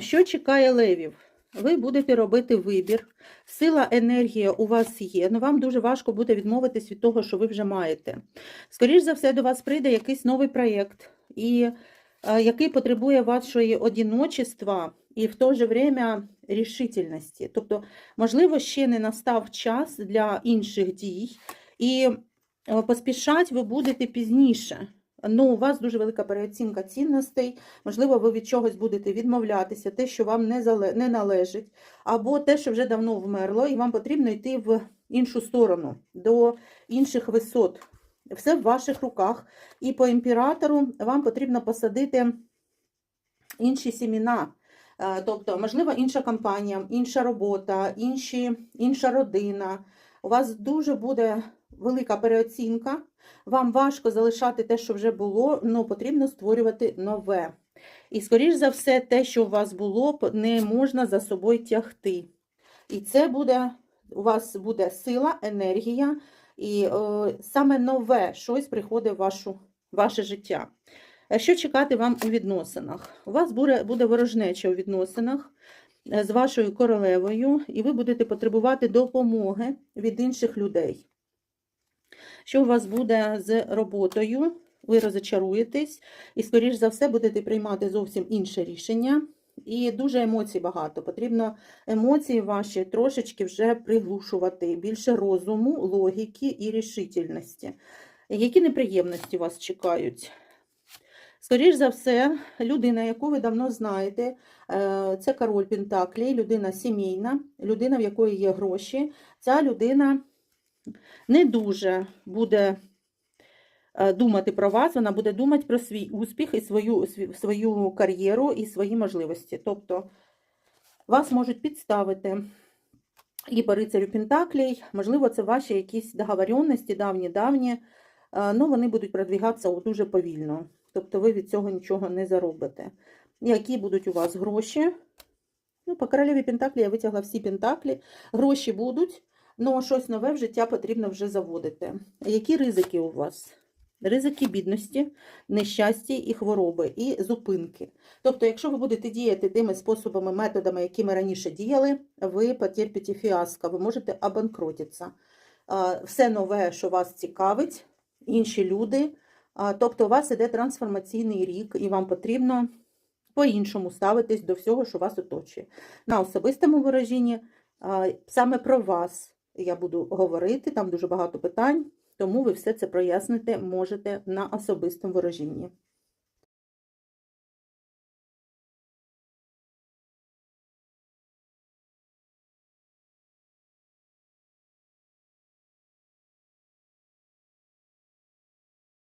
Що чекає левів? Ви будете робити вибір. Сила, енергія у вас є, але вам дуже важко буде відмовитись від того, що ви вже маєте. Скоріше за все, до вас прийде якийсь новий проєкт, і, е, який потребує вашої одіночества і в то же время рішительності. Тобто, можливо, ще не настав час для інших дій, і е, поспішати ви будете пізніше. Ну, у вас дуже велика переоцінка цінностей. Можливо, ви від чогось будете відмовлятися, те, що вам не, зале... не належить, або те, що вже давно вмерло, і вам потрібно йти в іншу сторону, до інших висот. Все в ваших руках. І по імператору вам потрібно посадити інші сіміна. Е, Тобто, можливо, інша компанія, інша робота, інші, інша родина. У вас дуже буде велика переоцінка. Вам важко залишати те, що вже було, але потрібно створювати нове. І, скоріш за все, те, що у вас було, не можна за собою тягти. І це буде, у вас буде сила, енергія, і е, саме нове щось приходить в вашу, ваше життя. Е, Що чекати вам у відносинах? У вас буде, буде ворожнеча у відносинах е, з вашою королевою, і ви будете потребувати допомоги від інших людей. Що у вас буде з роботою? Ви розочаруєтесь і, скоріш за все, будете приймати зовсім інше рішення. І дуже емоцій багато. Потрібно емоції ваші трошечки вже приглушувати. Більше розуму, логіки і рішительності. Які неприємності вас чекають? Скоріш за все, людина, яку ви давно знаєте, е, це король Пентаклі, людина сімейна, людина, в якої є гроші. Ця людина не дуже буде е, думати про вас, вона буде думати про свій успіх і свою, свою кар'єру і свої можливості. Тобто вас можуть підставити. І по рицарю Пентаклей, можливо, це ваші якісь договоренності, давні-давні, але вони будуть продвігатися дуже повільно. Тобто ви від цього нічого не заробите. Які будуть у вас гроші? Ну, по королеві Пентаклі я витягла всі Пентаклі. Гроші будуть, але щось нове в життя потрібно вже заводити. Які ризики у вас? Ризики бідності, нещастя і хвороби, і зупинки. Тобто, якщо ви будете діяти тими способами, методами, якими раніше діяли, ви потерпите фіаско, ви можете обанкротитися. Все нове, що вас цікавить, інші люди. Тобто, у вас іде трансформаційний рік, і вам потрібно по-іншому ставитись до всього, що вас оточує. На особистому вираженні саме про вас я буду говорити, там дуже багато питань, тому ви все це прояснити можете на особистому вираженні.